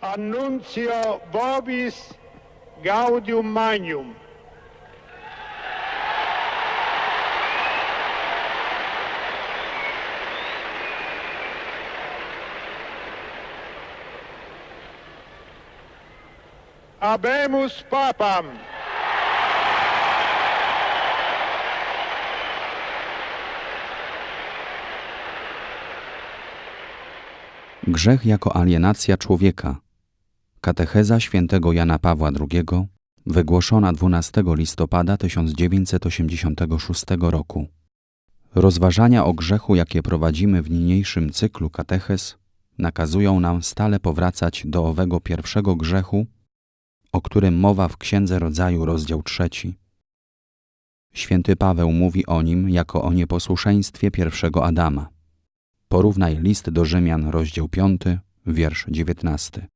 Annuncio vobis gaudium magnum. Habemus papam. Grzech jako alienacja człowieka. Katecheza świętego Jana Pawła II, wygłoszona 12 listopada 1986 roku. Rozważania o grzechu, jakie prowadzimy w niniejszym cyklu katechez, nakazują nam stale powracać do owego pierwszego grzechu, o którym mowa w Księdze Rodzaju, rozdział trzeci. Święty Paweł mówi o nim jako o nieposłuszeństwie pierwszego Adama. Porównaj list do Rzymian, rozdział 5, wiersz 19,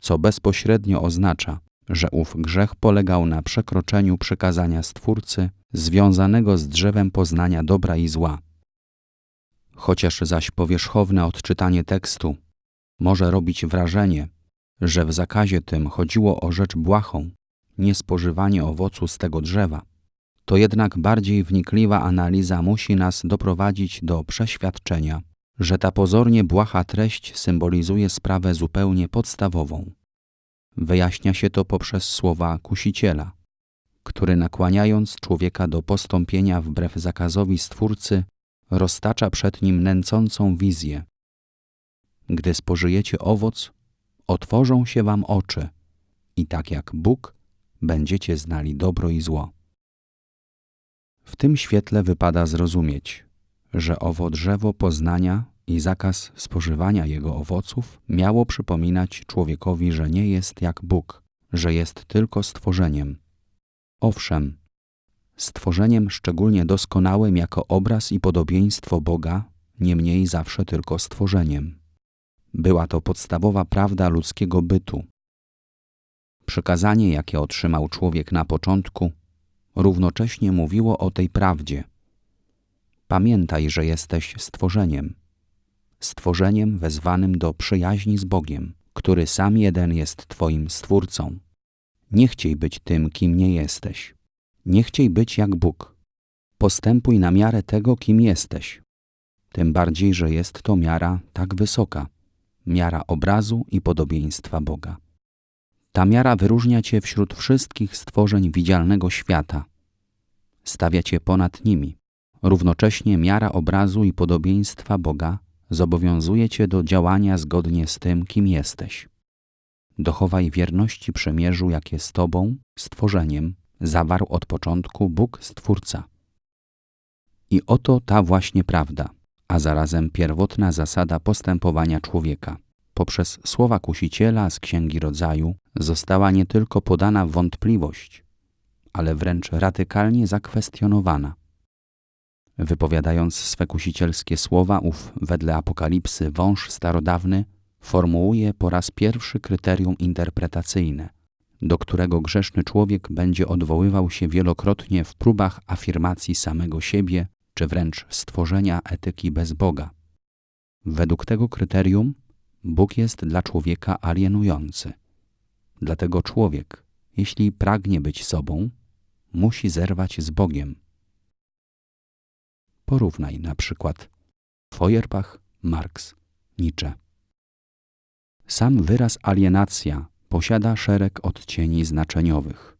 co bezpośrednio oznacza, że ów grzech polegał na przekroczeniu przykazania Stwórcy związanego z drzewem poznania dobra i zła. Chociaż zaś powierzchowne odczytanie tekstu może robić wrażenie, że w zakazie tym chodziło o rzecz błahą, niespożywanie owocu z tego drzewa, to jednak bardziej wnikliwa analiza musi nas doprowadzić do przeświadczenia, że ta pozornie błaha treść symbolizuje sprawę zupełnie podstawową. Wyjaśnia się to poprzez słowa kusiciela, który nakłaniając człowieka do postąpienia wbrew zakazowi Stwórcy, roztacza przed nim nęcącą wizję. Gdy spożyjecie owoc, otworzą się wam oczy i tak jak Bóg będziecie znali dobro i zło. W tym świetle wypada zrozumieć, że owo drzewo poznania i zakaz spożywania jego owoców miało przypominać człowiekowi, że nie jest jak Bóg, że jest tylko stworzeniem. Owszem, stworzeniem szczególnie doskonałym jako obraz i podobieństwo Boga, niemniej zawsze tylko stworzeniem. Była to podstawowa prawda ludzkiego bytu. Przekazanie, jakie otrzymał człowiek na początku, równocześnie mówiło o tej prawdzie. Pamiętaj, że jesteś stworzeniem. Stworzeniem wezwanym do przyjaźni z Bogiem, który sam jeden jest Twoim Stwórcą. Nie chciej być tym, kim nie jesteś. Nie chciej być jak Bóg. Postępuj na miarę tego, kim jesteś. Tym bardziej, że jest to miara tak wysoka miara obrazu i podobieństwa Boga. Ta miara wyróżnia Cię wśród wszystkich stworzeń widzialnego świata. Stawia Cię ponad nimi. Równocześnie miara obrazu i podobieństwa Boga zobowiązuje Cię do działania zgodnie z tym, kim jesteś. Dochowaj wierności przemierzu, jakie z Tobą, stworzeniem, zawarł od początku Bóg Stwórca. I oto ta właśnie prawda, a zarazem pierwotna zasada postępowania człowieka. Poprzez słowa kusiciela z Księgi Rodzaju została nie tylko podana wątpliwość, ale wręcz radykalnie zakwestionowana. Wypowiadając swe kusicielskie słowa, ów wedle Apokalipsy wąż starodawny formułuje po raz pierwszy kryterium interpretacyjne, do którego grzeszny człowiek będzie odwoływał się wielokrotnie w próbach afirmacji samego siebie czy wręcz stworzenia etyki bez Boga. Według tego kryterium Bóg jest dla człowieka alienujący. Dlatego człowiek, jeśli pragnie być sobą, musi zerwać z Bogiem. Porównaj na przykład Feuerbach, Marx, Nietzsche. Sam wyraz alienacja posiada szereg odcieni znaczeniowych.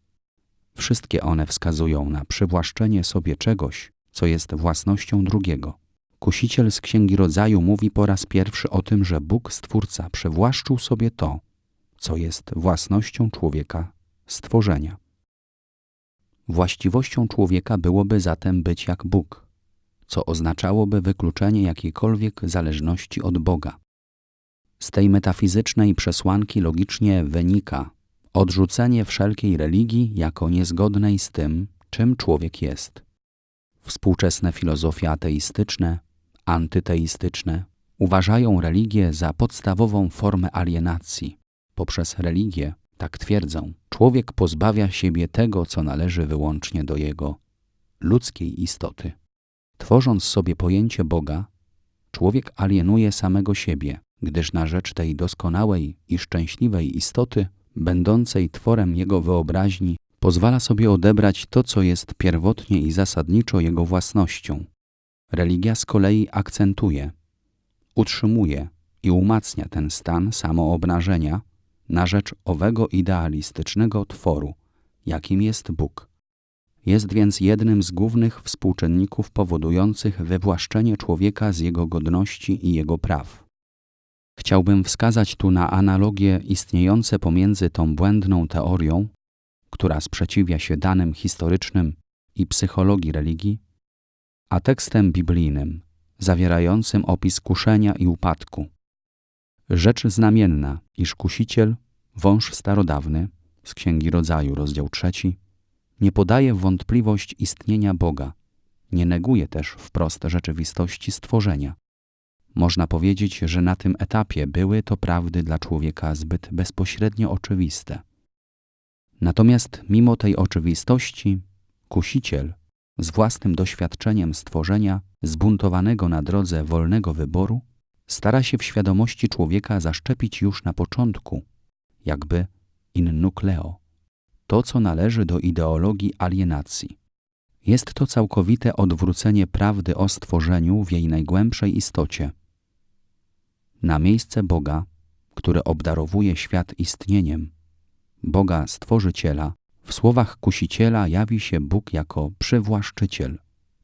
Wszystkie one wskazują na przywłaszczenie sobie czegoś, co jest własnością drugiego. Kusiciel z Księgi Rodzaju mówi po raz pierwszy o tym, że Bóg Stwórca przywłaszczył sobie to, co jest własnością człowieka, stworzenia. Właściwością człowieka byłoby zatem być jak Bóg, co oznaczałoby wykluczenie jakiejkolwiek zależności od Boga. Z tej metafizycznej przesłanki logicznie wynika odrzucenie wszelkiej religii jako niezgodnej z tym, czym człowiek jest. Współczesne filozofie ateistyczne, antyteistyczne uważają religię za podstawową formę alienacji. Poprzez religię, tak twierdzą, człowiek pozbawia siebie tego, co należy wyłącznie do jego ludzkiej istoty. Tworząc sobie pojęcie Boga, człowiek alienuje samego siebie, gdyż na rzecz tej doskonałej i szczęśliwej istoty, będącej tworem jego wyobraźni, pozwala sobie odebrać to, co jest pierwotnie i zasadniczo jego własnością. Religia z kolei akcentuje, utrzymuje i umacnia ten stan samoobnażenia na rzecz owego idealistycznego tworu, jakim jest Bóg. Jest więc jednym z głównych współczynników powodujących wywłaszczenie człowieka z jego godności i jego praw. Chciałbym wskazać tu na analogie istniejące pomiędzy tą błędną teorią, która sprzeciwia się danym historycznym i psychologii religii, a tekstem biblijnym, zawierającym opis kuszenia i upadku. Rzecz znamienna, iż kusiciel, wąż starodawny, z Księgi Rodzaju, rozdział trzeci, nie podaje wątpliwość istnienia Boga, nie neguje też wprost rzeczywistości stworzenia. Można powiedzieć, że na tym etapie były to prawdy dla człowieka zbyt bezpośrednio oczywiste. Natomiast mimo tej oczywistości, kusiciel, z własnym doświadczeniem stworzenia, zbuntowanego na drodze wolnego wyboru, stara się w świadomości człowieka zaszczepić już na początku, jakby in nucleo, to co należy do ideologii alienacji. Jest to całkowite odwrócenie prawdy o stworzeniu w jej najgłębszej istocie. Na miejsce Boga, który obdarowuje świat istnieniem, Boga Stworzyciela, w słowach kusiciela jawi się Bóg jako przywłaszczyciel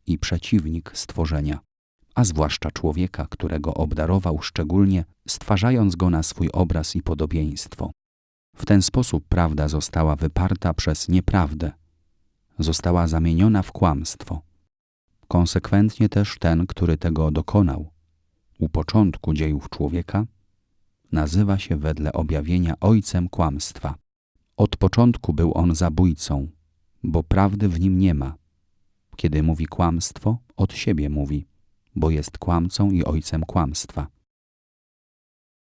i przeciwnik stworzenia, a zwłaszcza człowieka, którego obdarował szczególnie, stwarzając go na swój obraz i podobieństwo. W ten sposób prawda została wyparta przez nieprawdę, została zamieniona w kłamstwo. Konsekwentnie też ten, który tego dokonał, u początku dziejów człowieka, nazywa się wedle objawienia ojcem kłamstwa. Od początku był on zabójcą, bo prawdy w nim nie ma. Kiedy mówi kłamstwo, od siebie mówi, bo jest kłamcą i ojcem kłamstwa.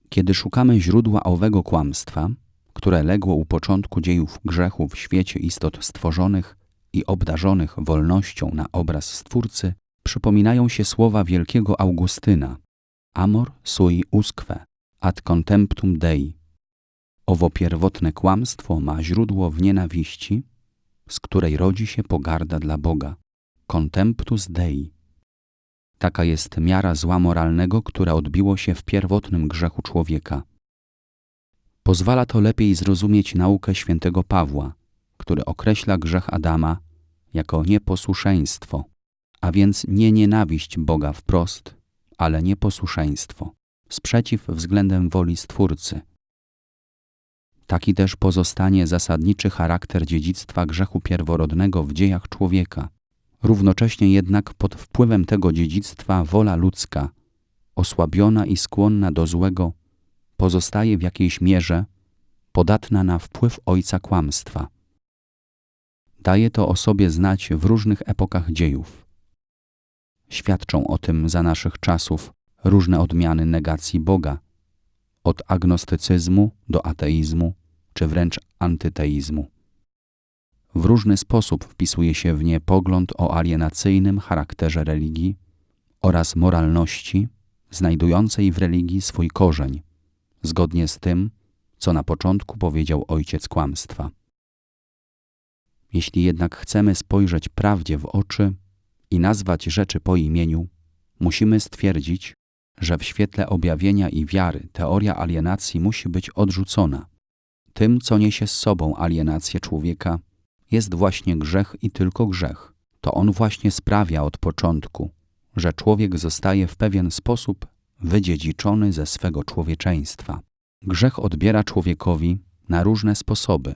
Kiedy szukamy źródła owego kłamstwa, które legło u początku dziejów grzechu w świecie istot stworzonych i obdarzonych wolnością na obraz Stwórcy, przypominają się słowa wielkiego Augustyna Amor sui usque, ad contemptum Dei. Owo pierwotne kłamstwo ma źródło w nienawiści, z której rodzi się pogarda dla Boga. Contemptus Dei. Taka jest miara zła moralnego, które odbiło się w pierwotnym grzechu człowieka. Pozwala to lepiej zrozumieć naukę świętego Pawła, który określa grzech Adama jako nieposłuszeństwo, a więc nie nienawiść Boga wprost, ale nieposłuszeństwo, sprzeciw względem woli Stwórcy. Taki też pozostanie zasadniczy charakter dziedzictwa grzechu pierworodnego w dziejach człowieka. Równocześnie jednak pod wpływem tego dziedzictwa wola ludzka, osłabiona i skłonna do złego, pozostaje w jakiejś mierze podatna na wpływ ojca kłamstwa. Daje to o sobie znać w różnych epokach dziejów. Świadczą o tym za naszych czasów różne odmiany negacji Boga, od agnostycyzmu do ateizmu, czy wręcz antyteizmu. W różny sposób wpisuje się w nie pogląd o alienacyjnym charakterze religii oraz moralności, znajdującej w religii swój korzeń, zgodnie z tym, co na początku powiedział ojciec kłamstwa. Jeśli jednak chcemy spojrzeć prawdzie w oczy i nazwać rzeczy po imieniu, musimy stwierdzić, że w świetle objawienia i wiary teoria alienacji musi być odrzucona. Tym, co niesie z sobą alienację człowieka, jest właśnie grzech i tylko grzech. To on właśnie sprawia od początku, że człowiek zostaje w pewien sposób wydziedziczony ze swego człowieczeństwa. Grzech odbiera człowiekowi na różne sposoby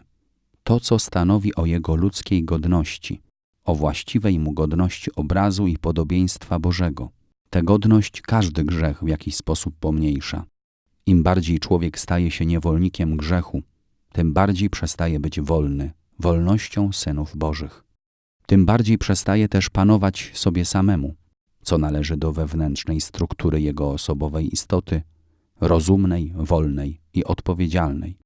to, co stanowi o jego ludzkiej godności, o właściwej mu godności obrazu i podobieństwa Bożego. Tę godność każdy grzech w jakiś sposób pomniejsza. Im bardziej człowiek staje się niewolnikiem grzechu, tym bardziej przestaje być wolny wolnością synów Bożych. Tym bardziej przestaje też panować sobie samemu, co należy do wewnętrznej struktury jego osobowej istoty, rozumnej, wolnej i odpowiedzialnej.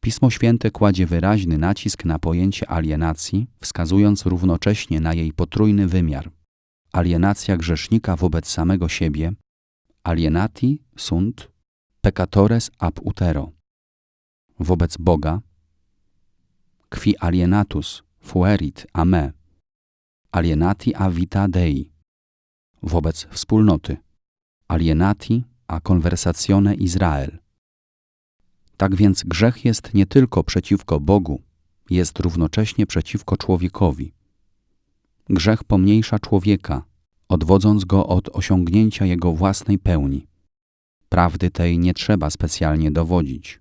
Pismo Święte kładzie wyraźny nacisk na pojęcie alienacji, wskazując równocześnie na jej potrójny wymiar. Alienacja grzesznika wobec samego siebie, alienati sunt peccatores ab utero. Wobec Boga qui alienatus fuerit a me, alienati a vita Dei. Wobec wspólnoty alienati a conversazione Izrael. Tak więc grzech jest nie tylko przeciwko Bogu, jest równocześnie przeciwko człowiekowi. Grzech pomniejsza człowieka, odwodząc go od osiągnięcia jego własnej pełni. Prawdy tej nie trzeba specjalnie dowodzić.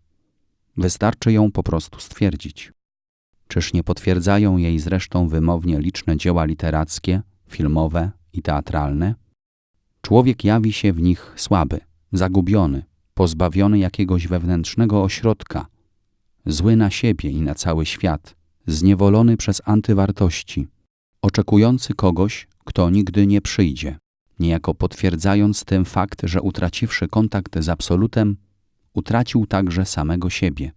Wystarczy ją po prostu stwierdzić. Czyż nie potwierdzają jej zresztą wymownie liczne dzieła literackie, filmowe i teatralne? Człowiek jawi się w nich słaby, zagubiony, pozbawiony jakiegoś wewnętrznego ośrodka, zły na siebie i na cały świat, zniewolony przez antywartości, oczekujący kogoś, kto nigdy nie przyjdzie, niejako potwierdzając ten fakt, że utraciwszy kontakt z absolutem, utracił także samego siebie.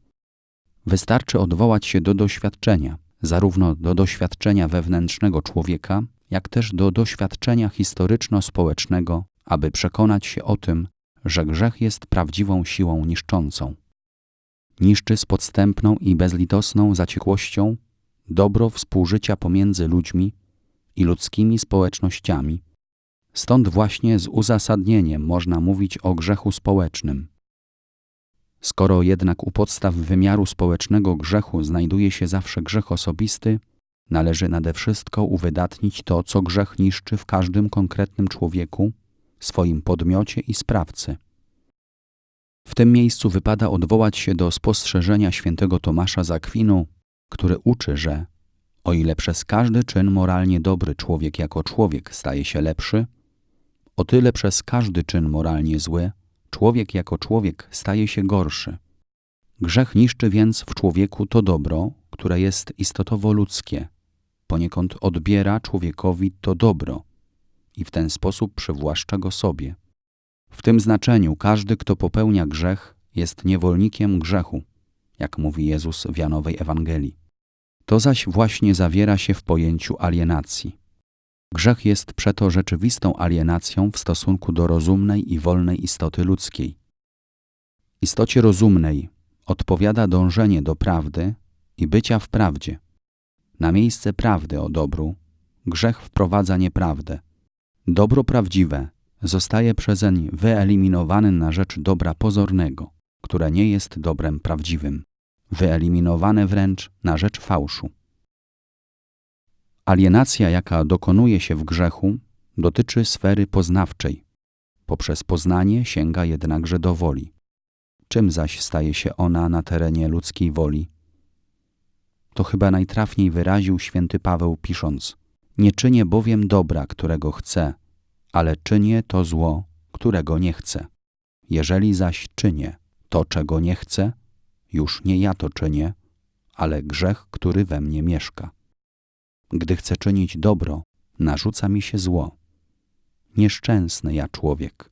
Wystarczy odwołać się do doświadczenia, zarówno do doświadczenia wewnętrznego człowieka, jak też do doświadczenia historyczno-społecznego, aby przekonać się o tym, że grzech jest prawdziwą siłą niszczącą. Niszczy z podstępną i bezlitosną zaciekłością dobro współżycia pomiędzy ludźmi i ludzkimi społecznościami. Stąd właśnie z uzasadnieniem można mówić o grzechu społecznym. Skoro jednak u podstaw wymiaru społecznego grzechu znajduje się zawsze grzech osobisty, należy nade wszystko uwydatnić to, co grzech niszczy w każdym konkretnym człowieku, swoim podmiocie i sprawcy. W tym miejscu wypada odwołać się do spostrzeżenia świętego Tomasza z Akwinu, który uczy, że o ile przez każdy czyn moralnie dobry człowiek jako człowiek staje się lepszy, o tyle przez każdy czyn moralnie zły człowiek jako człowiek staje się gorszy. Grzech niszczy więc w człowieku to dobro, które jest istotowo ludzkie, poniekąd odbiera człowiekowi to dobro i w ten sposób przywłaszcza go sobie. W tym znaczeniu każdy, kto popełnia grzech, jest niewolnikiem grzechu, jak mówi Jezus w Janowej Ewangelii. To zaś właśnie zawiera się w pojęciu alienacji. Grzech jest przeto rzeczywistą alienacją w stosunku do rozumnej i wolnej istoty ludzkiej. Istocie rozumnej odpowiada dążenie do prawdy i bycia w prawdzie. Na miejsce prawdy o dobru grzech wprowadza nieprawdę. Dobro prawdziwe zostaje przezeń wyeliminowane na rzecz dobra pozornego, które nie jest dobrem prawdziwym, wyeliminowane wręcz na rzecz fałszu. Alienacja, jaka dokonuje się w grzechu, dotyczy sfery poznawczej. Poprzez poznanie sięga jednakże do woli. Czym zaś staje się ona na terenie ludzkiej woli? To chyba najtrafniej wyraził święty Paweł pisząc: Nie czynię bowiem dobra, którego chcę, ale czynię to zło, którego nie chcę. Jeżeli zaś czynię to, czego nie chcę, już nie ja to czynię, ale grzech, który we mnie mieszka. Gdy chcę czynić dobro, narzuca mi się zło. Nieszczęsny ja człowiek.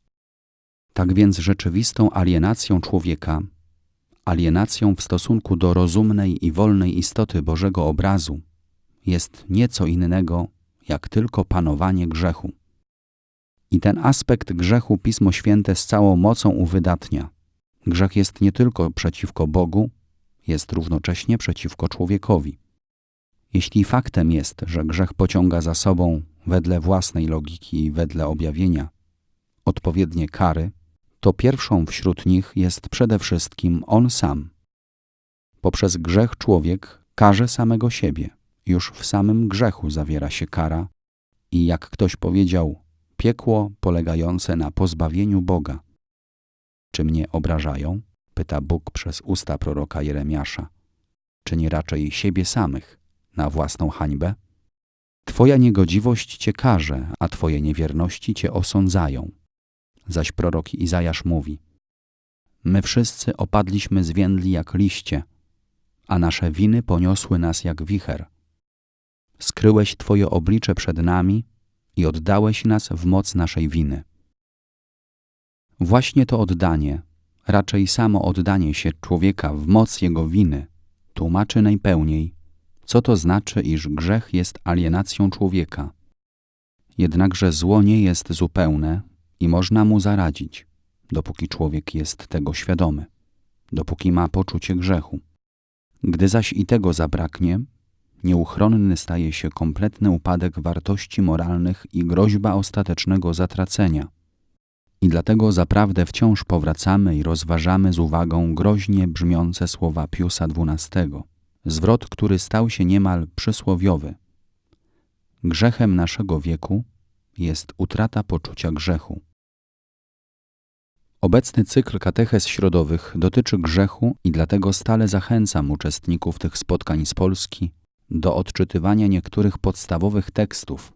Tak więc rzeczywistą alienacją człowieka, alienacją w stosunku do rozumnej i wolnej istoty Bożego obrazu, jest nieco innego jak tylko panowanie grzechu. I ten aspekt grzechu Pismo Święte z całą mocą uwydatnia. Grzech jest nie tylko przeciwko Bogu, jest równocześnie przeciwko człowiekowi. Jeśli faktem jest, że grzech pociąga za sobą, wedle własnej logiki i wedle objawienia, odpowiednie kary, to pierwszą wśród nich jest przede wszystkim on sam. Poprzez grzech człowiek karze samego siebie. Już w samym grzechu zawiera się kara i jak ktoś powiedział, piekło polegające na pozbawieniu Boga. Czy mnie obrażają? pyta Bóg przez usta proroka Jeremiasza. Czy nie raczej siebie samych? na własną hańbę? Twoja niegodziwość cię karze, a twoje niewierności cię osądzają. Zaś prorok Izajasz mówi: My wszyscy opadliśmy zwiędli jak liście, a nasze winy poniosły nas jak wicher. Skryłeś Twoje oblicze przed nami i oddałeś nas w moc naszej winy. Właśnie to oddanie, raczej samo oddanie się człowieka w moc jego winy, tłumaczy najpełniej co to znaczy, iż grzech jest alienacją człowieka. Jednakże zło nie jest zupełne i można mu zaradzić. dopóki człowiek jest tego świadomy, dopóki ma poczucie grzechu. Gdy zaś i tego zabraknie, nieuchronny staje się kompletny upadek wartości moralnych i groźba ostatecznego zatracenia. I dlatego zaprawdę wciąż powracamy i rozważamy z uwagą groźnie brzmiące słowa Piusa XII, zwrot, który stał się niemal przysłowiowy. Grzechem naszego wieku jest utrata poczucia grzechu. Obecny cykl katechez środowych dotyczy grzechu i dlatego stale zachęcam uczestników tych spotkań z Polski do odczytywania niektórych podstawowych tekstów,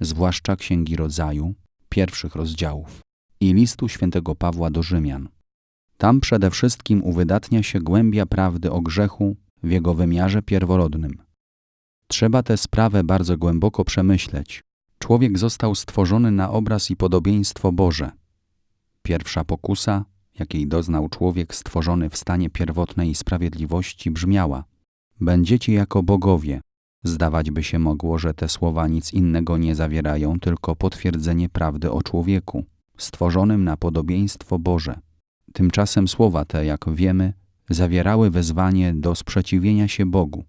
zwłaszcza Księgi Rodzaju, pierwszych rozdziałów i listu świętego Pawła do Rzymian. Tam przede wszystkim uwydatnia się głębia prawdy o grzechu w jego wymiarze pierworodnym. Trzeba tę sprawę bardzo głęboko przemyśleć. Człowiek został stworzony na obraz i podobieństwo Boże. Pierwsza pokusa, jakiej doznał człowiek stworzony w stanie pierwotnej sprawiedliwości, brzmiała: Będziecie jako bogowie. Zdawać by się mogło, że te słowa nic innego nie zawierają, tylko potwierdzenie prawdy o człowieku, stworzonym na podobieństwo Boże. Tymczasem słowa te, jak wiemy, zawierały wezwanie do sprzeciwienia się Bogu.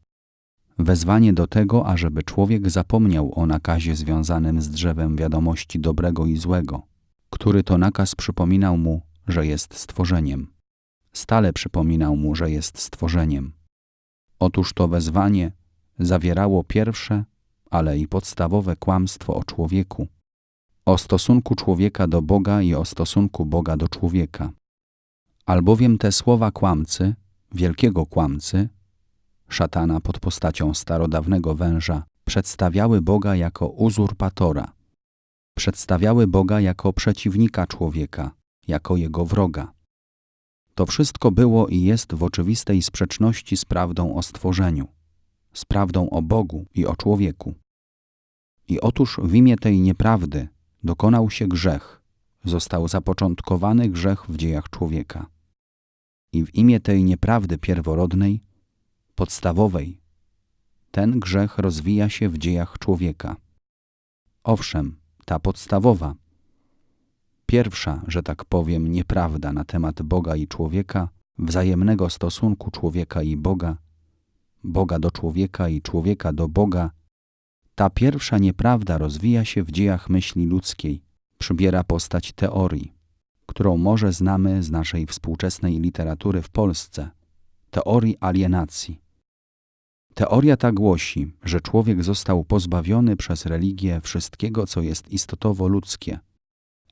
Wezwanie do tego, ażeby człowiek zapomniał o nakazie związanym z drzewem wiadomości dobrego i złego, który to nakaz przypominał mu, że jest stworzeniem. Stale przypominał mu, że jest stworzeniem. Otóż to wezwanie zawierało pierwsze, ale i podstawowe kłamstwo o człowieku, o stosunku człowieka do Boga i o stosunku Boga do człowieka. Albowiem te słowa kłamcy, wielkiego kłamcy, szatana pod postacią starodawnego węża, przedstawiały Boga jako uzurpatora, przedstawiały Boga jako przeciwnika człowieka, jako jego wroga. To wszystko było i jest w oczywistej sprzeczności z prawdą o stworzeniu, z prawdą o Bogu i o człowieku. I otóż w imię tej nieprawdy dokonał się grzech, został zapoczątkowany grzech w dziejach człowieka. I w imię tej nieprawdy pierworodnej, podstawowej, ten grzech rozwija się w dziejach człowieka. Owszem, ta podstawowa, pierwsza, że tak powiem, nieprawda na temat Boga i człowieka, wzajemnego stosunku człowieka i Boga, Boga do człowieka i człowieka do Boga, ta pierwsza nieprawda rozwija się w dziejach myśli ludzkiej, przybiera postać teorii, którą może znamy z naszej współczesnej literatury w Polsce teorii alienacji. Teoria ta głosi, że człowiek został pozbawiony przez religię wszystkiego, co jest istotowo ludzkie,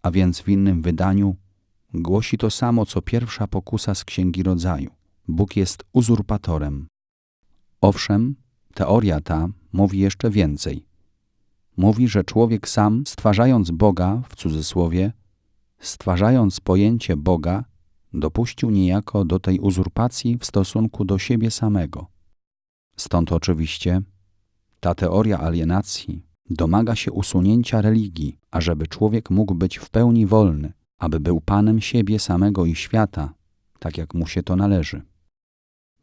a więc w innym wydaniu głosi to samo, co pierwsza pokusa z Księgi Rodzaju. Bóg jest uzurpatorem. Owszem, teoria ta mówi jeszcze więcej. Mówi, że człowiek sam, stwarzając Boga, w cudzysłowie, stwarzając pojęcie Boga, dopuścił niejako do tej uzurpacji w stosunku do siebie samego. Stąd oczywiście ta teoria alienacji domaga się usunięcia religii, ażeby człowiek mógł być w pełni wolny, aby był panem siebie samego i świata, tak jak mu się to należy.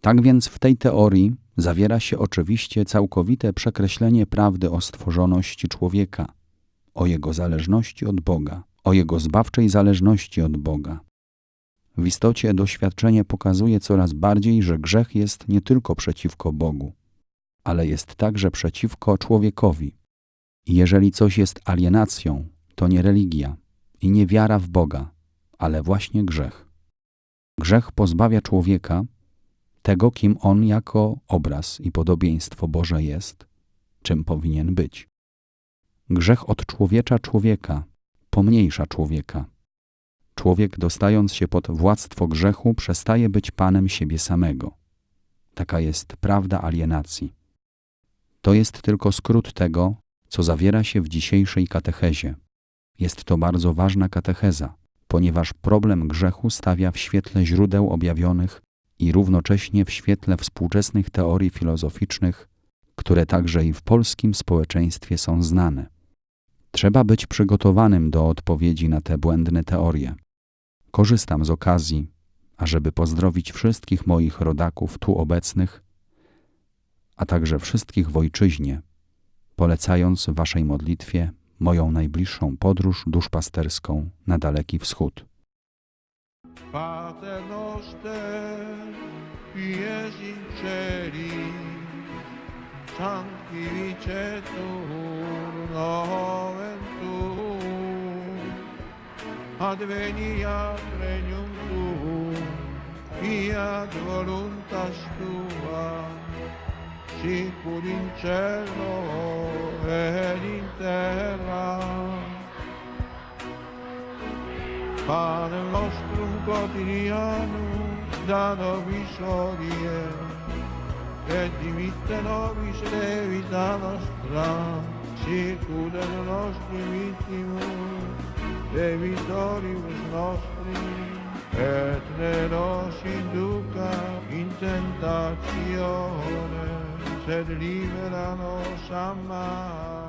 Tak więc w tej teorii zawiera się oczywiście całkowite przekreślenie prawdy o stworzoności człowieka, o jego zależności od Boga, o jego zbawczej zależności od Boga. W istocie doświadczenie pokazuje coraz bardziej, że grzech jest nie tylko przeciwko Bogu, ale jest także przeciwko człowiekowi. I jeżeli coś jest alienacją, to nie religia i nie wiara w Boga, ale właśnie grzech. Grzech pozbawia człowieka tego, kim on jako obraz i podobieństwo Boże jest, czym powinien być. Grzech odczłowiecza człowieka, pomniejsza człowieka. Człowiek, dostając się pod władztwo grzechu, przestaje być panem siebie samego. Taka jest prawda alienacji. To jest tylko skrót tego, co zawiera się w dzisiejszej katechezie. Jest to bardzo ważna katecheza, ponieważ problem grzechu stawia w świetle źródeł objawionych i równocześnie w świetle współczesnych teorii filozoficznych, które także i w polskim społeczeństwie są znane. Trzeba być przygotowanym do odpowiedzi na te błędne teorie. Korzystam z okazji, ażeby pozdrowić wszystkich moich rodaków tu obecnych, a także wszystkich w ojczyźnie, polecając waszej modlitwie moją najbliższą podróż duszpasterską na Daleki Wschód. Pater noster, pies in adveniat regnum tuum, fiat voluntas tua, sicur in cielo ed in terra. Pane nostrum quotidianum da nobis odie, et dimitte nobis levita nostra, sicur et nostri vittimus, debitoribus nostri, et ne nos induca in tentatione, sed libera nos a.